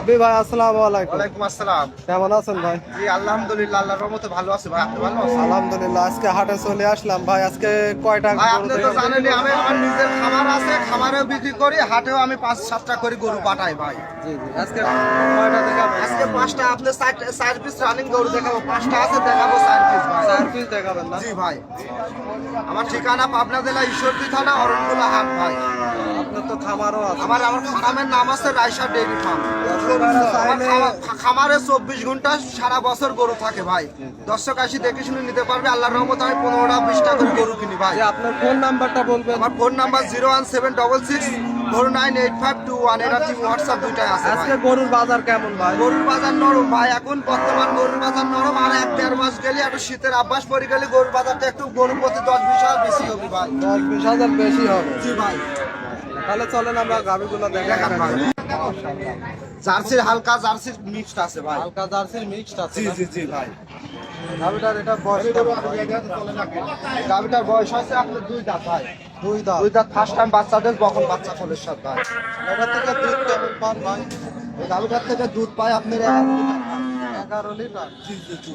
রাব্বি ভাই আসসালামু আলাইকুম। ওয়ালাইকুম আসসালাম। কেমন আছেন ভাই? জি আলহামদুলিল্লাহ আল্লাহর রহমতে ভালো আছে ভাই। আপনি ভালো আছেন? আলহামদুলিল্লাহ আজকে হাটে চলে আসলাম ভাই। আজকে কয়টা ভাই গরু আপনি তো জানেনই আমি আমার নিজের খামার আছে খামারেও বিক্রি করি হাটেও আমি পাঁচ সাতটা করে গরু পাঠাই ভাই। জি জি। আজকে কয়টা দেখাবেন আজকে পাঁচটা আপনি চার পিস রানিং গরু দেখাবো। পাঁচটা আছে দেখাবো চার পিস ভাই। চার পিস দেখাবেন না? জি ভাই। আমার ঠিকানা পাবনা জেলা ঈশ্বরদী থানা অরণকুলা হাট ভাই। আপনার তো খামারও আছে। আমার আমার ফার্মের নাম আছে রাইসা ডেইরি ফার্ম। খামারে চব্বিশ ঘণ্টা সারা বছর গরু থাকে ভাই। দর্শক আসি দেখে শুনে নিতে পারবে আল্লাহর রহমত আমি পনেরোটা বিশটা করে গরু কিনি ভাই। আপনার ফোন নাম্বারটা বলবেন। আমার phone number zero one seven double six four nine eight five two one এটা টিম হোয়াটসঅ্যাপ দুইটাই আছে আজকে গরুর বাজার কেমন ভাই? গরুর বাজার নরম ভাই এখন বর্তমান গরুর বাজার নরম আর এক দেড় মাস গেলে একটু শীতের আভ্যাস পড়ে গেলে গরুর বাজারটা একটু গরুর প্রতি দশ বিশ হাজার বেশি হবে ভাই। দশ বিশ হাজার বেশি হবে। জি ভাই। তাহলে চলেন আমরা দেখান ভাই। জার্সির হালকা জার্সির মিক্সড আছে ভাই। হালকা জার্সির মিক্সড আছে জি জি জি ভাই। গাবিটার এটা বয়স গাবিটার বয়স আছে আপনার দুই দাঁত ভাই। দুই দাঁত। দুই দাঁত ফার্স্ট টাইম বাচ্চাদের বখন বাচ্চা কোলের সাথে ভাই। এটা থেকে দুধ কেমন পান ভাই? গাবিটার থেকে দুধ পায় আপনার এগারো লিটার জি জি জি।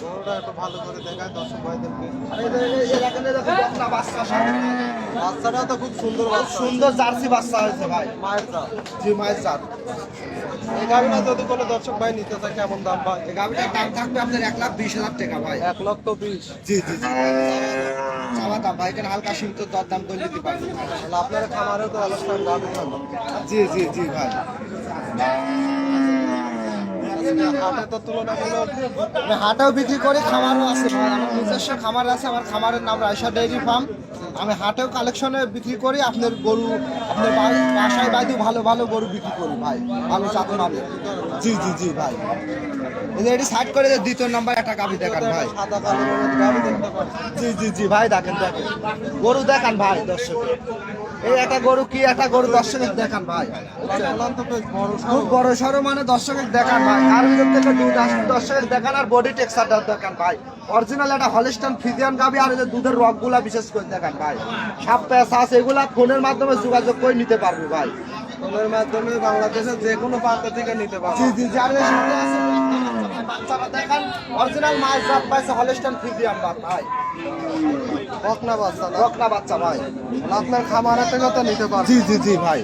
গরুটা একটু ভালো করে দেখায় দর্শক ভাইদেরকে আর এই যে- এই- এই এলাকাতে দেখুন বকনা বাচ্চা বাচ্চাটা তো খুব সুন্দর সুন্দর জার্সি বাচ্চা হয়েছে ভাই। মায়ের জি মায়ের জাত। এই গাড়িটা যদি কোনো দর্শক ভাই নিতে চায় কেমন দাম ভাই? এই দাম থাকবে আপনার এক লাখ বিশ হাজার টাকা ভাই। এক লক্ষ বিশ। জি জি জি। চাওয়া দাম ভাই এখানে হালকা সীমিত দর দাম করে দিতে পারবেন। আপনার খামারেও তো অনুষ্ঠান জি জি জি ভাই। তুলনামূলক আমি হাটেও বিক্রি করি, খামারও আছে। আমার নিজস্ব খামার আছে, আমার খামারের নাম রায়সা ডেইরি ফার্ম। আমি হাটেও কালেকশনে বিক্রি করি, আপনার গরু, আপনার বাসায় বাইরেও ভালো ভালো গরু বিক্রি করি, ভাই। ভালো চাঁদ মালে জি জি জি, ভাই। সাইড করে দ্বিতীয় নাম্বার একটা গাভি দেখান, ভাই। জি জি জি, ভাই, দেখেন দেখেন। গরু দেখান, ভাই, দর্শক। এই একটা গরু কি একটা গরু দর্শকের দেখান ভাই? বড় খুব বড় সড়ো মানে দর্শকের দেখান ভাই। আর ভিতর থেকে দুধ আসবে দর্শকের দেখান আর বডি টেক্সচারটা দেখান ভাই। অরিজিনাল একটা হলিস্টান ফিজিয়ান গাবি আর যে দুধের রকগুলা বিশেষ করে দেখান ভাই। সাপ আছে এগুলা ফোনের মাধ্যমে যোগাযোগ করে নিতে পারবে ভাই। ফোনের মাধ্যমে বাংলাদেশের যে কোনো প্রান্ত থেকে নিতে পারব। জি জি আছে। বাচ্চারা দেখান অরিজিনাল মাছ জাত পাইছে হলিস্টান ভাই। বকনা বাচ্চা রকনা বাচ্চা ভাই। আপনার খামার থেকে তো নিতে পারব। জি জি জি ভাই।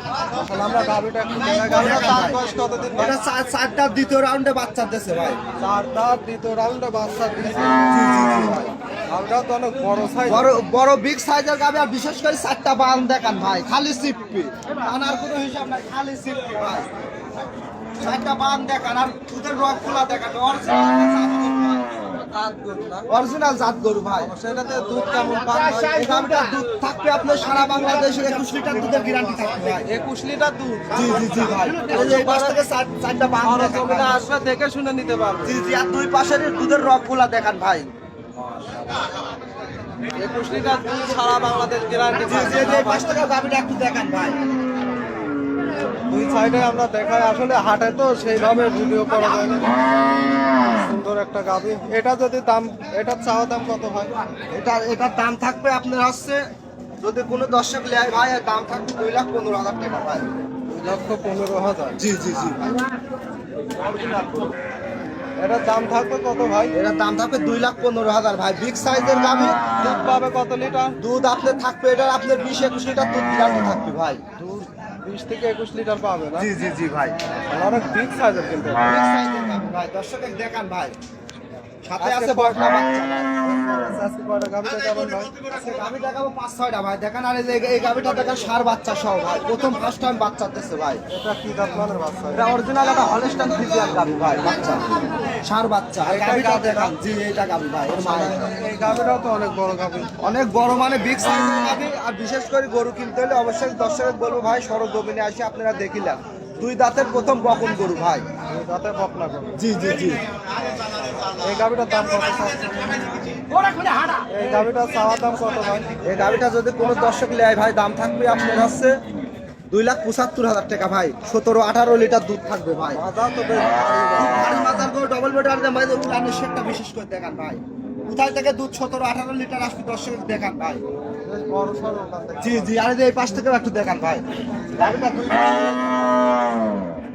তাহলে আমরা গাড়িটা একটু দেখা তার বয়স কতদিন এটা চার দ্বিতীয় রাউন্ডে বাচ্চা দিয়েছে ভাই। চার দাঁত দ্বিতীয় রাউন্ডে বাচ্চা দিয়েছে জি জি জি ভাই। গাড়িটা তো অনেক বড় সাইজ বড় বড় বিগ সাইজের গাবি আর বিশেষ করে চারটা বান দেখান ভাই। খালি সিপি আনার কোনো হিসাব নাই খালি সিপি ভাই। চারটা বান দেখান আর দুধের রক খোলা দেখান। অরিজিনাল জাত গরু। ভাই। সেটাতে দুধ কেমন গাবিটার দুধ থাকবে আপনার সারা বাংলাদেশে একুশ লিটার দুধের গ্যারান্টি থাকবে ভাই। একুশ লিটার দুধ। জি জি জি ভাই। এই পাশ থেকে চারটা বান দেখান দেখে শুনে নিতে পারবে। জি জি আর দুই পাশের দুধের রকগুলা দেখান ভাই। একুশ লিটার দুধ সারা বাংলাদেশ গ্যারান্টি জি জি এই পাশ থেকে গাবিটা একটু দেখান ভাই। দুই সাইডে আমরা দেখাই। আসলে হাটে তো সেইভাবে ভিডিও করা যায় না। সুন্দর একটা গাভি এটা যদি দাম এটার চাওয়া দাম কত হয়? এটা এটার দাম থাকবে আপনার হচ্ছে যদি কোনো দর্শক নেয় ভাই এর দাম থাকবে দুই লাখ পনেরো হাজার টাকা ভাই। দুই লক্ষ পনেরো হাজার? জি জি জি। এটার দাম থাকবে কত ভাই? এটার দাম থাকবে দুই লাখ পনেরো হাজার ভাই। বিগ সাইজের দুধ পাবে কত লিটার? দুধ আপনার থাকবে এটার আপনার বিশ একুশ লিটার দুধ গ্যারান্টি থাকবে ভাই। দুধ বিশ থেকে একুশ লিটার পাবে না? জি জি জি ভাই। অনেক বিগ সাইজের কিন্তু। বিগ সাইজের গাভি ভাই। দর্শকের দেখান ভাই। সাথে আছে বটলা বাচ্চা বাচ্চা প্রথম টাইম বাচ্চা ভাই একটা তো অনেক বড় অনেক বড় মানে বিগ আর বিশেষ করে গরু কিনতে হলে অবশ্যই দর্শক বলব ভাই জমিনে আসে আপনারা দেখিলেন দুই দাঁতের প্রথম বকন গরু ভাই এই দাঁতে বকনা গরু জি জি জি এই গাভিটার দাম কত? এই গাভিটার চাওয়া দাম কত ভাই? এই গাভিটা যদি কোনো দর্শক নেয় ভাই দাম থাকবে আপনার হচ্ছে দুই লাখ পঁচাত্তর হাজার টাকা ভাই। সতেরো আঠারো লিটার দুধ থাকবে ভাই। ডবল বেটার উলানের শেটটা বিশেষ করে দেখান ভাই। কোথায় থেকে দুধ সতেরো আঠারো লিটার আসবে দর্শক দেখান ভাই। জি জি আর এই যে এই পাশ থেকেও একটু দেখান ভাই।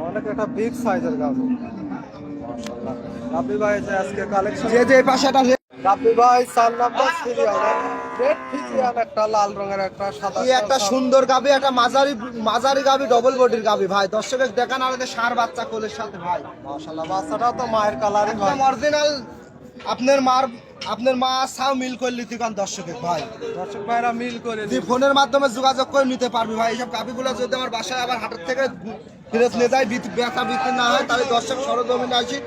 অনেক একটা বিগ সাইজের মাশাআল্লাহ। রাব্বি ভাই যে আজকে কালেকশন যে যে এই পাশে একটা রাব্বি ভাই চার নাম্বার সিরিয়ালে। রেড ফিজিয়ান একটা লাল রঙের একটা সাদা এই একটা সুন্দর গাবি একটা মাঝারি মাঝারি গাবি ডবল বডির গাবি ভাই। দর্শকের দেখান আর সার বাচ্চা কোলের সাথে ভাই। মাশাআল্লাহ বাচ্চাটা তো মায়ের কালারই ভাই। অরিজিনাল আপনার মার আপনার মা সাও মিল করে নিতে কান দর্শকের ভাই। দর্শক ভাইরা মিল করে তুই ফোনের মাধ্যমে যোগাযোগ করে নিতে পারবি ভাই। এইসব গাবিগুলো যদি আমার বাসায় আবার হাটের থেকে ফেরত নিয়ে যায় বিক্রি না হয় তাহলে দর্শক সরজমিনে আসি।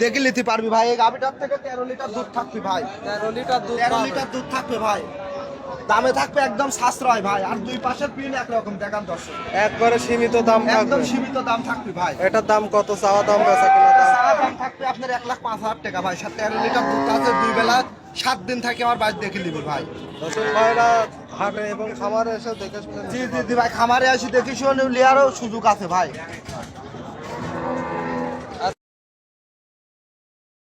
দেখে নিতে পারবি ভাই। এই গাবিটার থেকে তেরো লিটার দুধ থাকবি ভাই। তেরো লিটার দুধ তেরো। লিটার দুধ থাকবে ভাই। দামে থাকবে একদম সাশ্রয় ভাই। আর দুই পাশের পিন একরকম দেখান দর্শক। একবারে সীমিত দাম একদম সীমিত দাম থাকবে ভাই। এটার দাম কত? চাওয়া দাম বেচা কিনা দাম? সারা দাম থাকবে আপনার এক লাখ পাঁচ হাজার টাকা ভাই। সাত তেরো লিটার দুধ আছে দুই বেলা। সাত দিন থাকে আমার বাড়ি দেখে নিবি ভাই। দর্শক ভাইরা হাটে এবং খামারে এসে দেখে শুনে জি জি জি ভাই খামারে আসি দেখি শুনে লিয়ারও সুযোগ আছে ভাই।